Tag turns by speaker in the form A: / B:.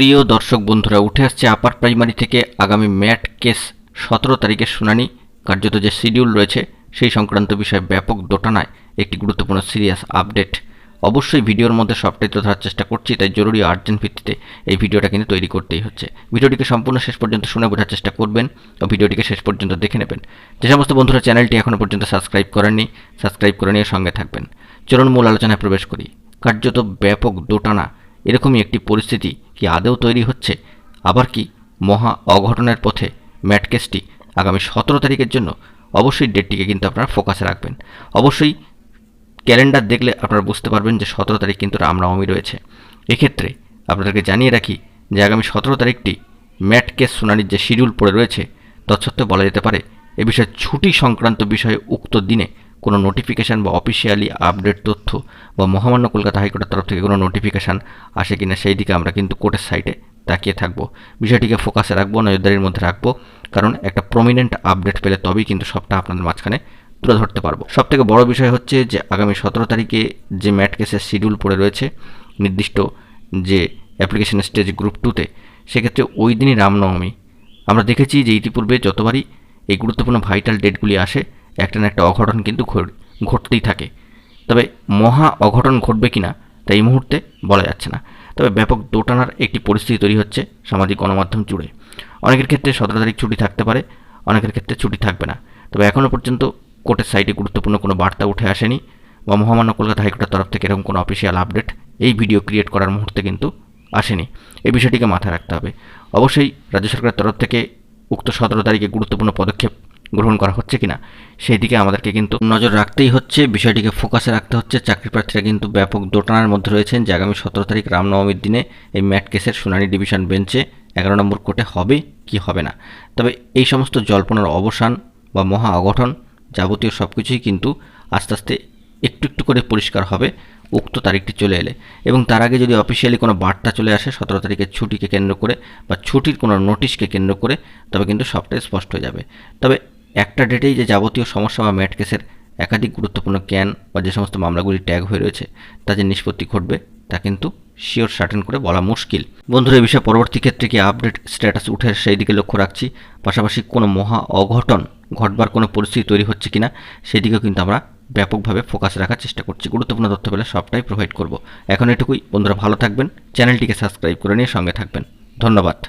A: প্রিয় দর্শক বন্ধুরা, উঠে আসছে আপার প্রাইমারি থেকে আগামী ম্যাট কেস সতেরো তারিখের শুনানি। কার্যত যে শিডিউল রয়েছে, সেই সংক্রান্ত বিষয়ে ব্যাপক দোটানায় একটি গুরুত্বপূর্ণ সিরিয়াস আপডেট অবশ্যই ভিডিওর মধ্যে সবটাই তো ধরার চেষ্টা করছি, তাই জরুরি আর্জেন্ট ভিত্তিতে এই ভিডিওটা কিন্তু তৈরি করতেই হচ্ছে। ভিডিওটিকে সম্পূর্ণ শেষ পর্যন্ত শুনে বোঝার চেষ্টা করবেন ও ভিডিওটিকে শেষ পর্যন্ত দেখে নেবেন। যে সমস্ত বন্ধুরা চ্যানেলটি এখনও পর্যন্ত সাবস্ক্রাইব করেননি সাবস্ক্রাইব করে নিয়ে সঙ্গে থাকবেন। চলুন মূল আলোচনায় প্রবেশ করি। কার্যত ব্যাপক দোটানা এরকমই একটি পরিস্থিতি কি আদৌ তৈরি হচ্ছে? আবার কি মহা অঘটনের পথে ম্যাট কেসটি আগামী সতেরো তারিখের জন্য অবশ্যই ডেটটিকে কিন্তু আপনারা ফোকাসে রাখবেন। অবশ্যই ক্যালেন্ডার দেখলে আপনারা বুঝতে পারবেন যে সতেরো তারিখ কিন্তু রামনবমী রয়েছে। এক্ষেত্রে আপনাদেরকে জানিয়ে রাখি যে আগামী সতেরো তারিখটি ম্যাট কেস শুনানির যে শিডিউল পড়ে রয়েছে, তৎসত্ত্বেও বলা যেতে পারে, এ বিষয়ে ছুটি সংক্রান্ত বিষয়ে উক্ত দিনে কোনো নোটিফিকেশান বা অফিসিয়ালি আপডেট তথ্য বা মহামান্য কলকাতা হাইকোর্টের তরফ থেকে কোনো নোটিফিকেশান আসে কিনা সেই দিকে আমরা কিন্তু কোর্টের সাইটে তাকিয়ে থাকব। বিষয়টিকে ফোকাসে রাখব, নজরদারির মধ্যে রাখব, কারণ একটা প্রমিনেন্ট আপডেট পেলে তবেই কিন্তু সবটা আপনাদের মাঝখানে তুলে ধরতে পারব। সব থেকে বড় বিষয় হচ্ছে যে, আগামী সতেরো তারিখে যে ম্যাট কেসের শিডিউল পড়ে রয়েছে, নির্দিষ্ট যে অ্যাপ্লিকেশন স্টেজ গ্রুপ টুতে সেক্ষেত্রে ওই দিনই রামনবমী। আমরা দেখেছি যে ইতিপূর্বে যতবারই এই গুরুত্বপূর্ণ ভাইটাল ডেটগুলি আসে একটা না একটা অঘটন কিন্তু ঘটতেই থাকে। তবে মহা অঘটন ঘটবে কিনা তা এই মুহূর্তে বলা যাচ্ছে না। তবে ব্যাপক দোটানার একটি পরিস্থিতি তৈরি হচ্ছে সামাজিক গণমাধ্যম জুড়ে। অনেকের ক্ষেত্রে সতেরো তারিখ ছুটি থাকতে পারে, অনেকের ক্ষেত্রে ছুটি থাকবে না। তবে এখনও পর্যন্ত কোর্টের সাইটে গুরুত্বপূর্ণ কোনো বার্তা উঠে আসেনি। বা মহামান্য কলকাতা হাইকোর্টের তরফ থেকে এরকম কোনো অফিসিয়াল আপডেট এই ভিডিও ক্রিয়েট করার মুহূর্তে কিন্তু আসেনি। এই বিষয়টিকে মাথায় রাখতে হবে। অবশ্যই রাজ্য সরকারের তরফ থেকে উক্ত সতেরো তারিখে গুরুত্বপূর্ণ পদক্ষেপ গ্রহণ করা হচ্ছে কিনা সেই দিকে আমাদেরকে কিন্তু নজর রাখতেই হচ্ছে। বিষয়টিকে ফোকাসে রাখতে হচ্ছে। চাকরি প্রার্থীরা কিন্তু ব্যাপক দোটানার মধ্যে রয়েছেন। যে আগামী সতেরো তারিখ রামনবমীর দিনে এই ম্যাট কেসের শুনানি ডিভিশন বেঞ্চে এগারো নম্বর কোর্টে হবে কি হবে না। তবে এই সমস্ত জল্পনার অবসান বা মহা অঘটন যাবতীয় সব কিছুই কিন্তু আস্তে আস্তে একটু একটু করে পরিষ্কার হবে। উক্ত তারিখটি চলে এলে। এবং তার আগে যদি অফিসিয়ালি কোনো বার্তা চলে আসে সতেরো তারিখের ছুটিকে কেন্দ্র করে বা ছুটির কোনো নোটিশকে কেন্দ্র করে, তবে কিন্তু সবটাই স্পষ্ট হয়ে যাবে। তবে একটা ডেটেই যে যাবতীয় সমস্যা বা ম্যাট কেসের একাধিক গুরুত্বপূর্ণ জ্ঞান বা যে সমস্ত মামলাগুলি ট্যাগ হয়ে রয়েছে, তা যে নিষ্পত্তি ঘটবে, তা কিন্তু শিওর সার্টেন করে বলা মুশকিল। বন্ধুরা এই বিষয়ে পরবর্তী ক্ষেত্রে কি আপডেট স্ট্যাটাস উঠে সেই দিকে লক্ষ্য রাখছি। পাশাপাশি কোনো মহা অঘটন ঘটবার কোনো পরিস্থিতি তৈরি হচ্ছে কিনা সেই দিকেও কিন্তু আমরা ব্যাপকভাবে ফোকাস রাখার চেষ্টা করছি। গুরুত্বপূর্ণ তথ্য পেলে সবটাই প্রোভাইড করব। এখন এটুকুই। বন্ধুরা, ভালো থাকবেন। চ্যানেলটিকে সাবস্ক্রাইব করে নিয়ে সঙ্গে থাকবেন। ধন্যবাদ।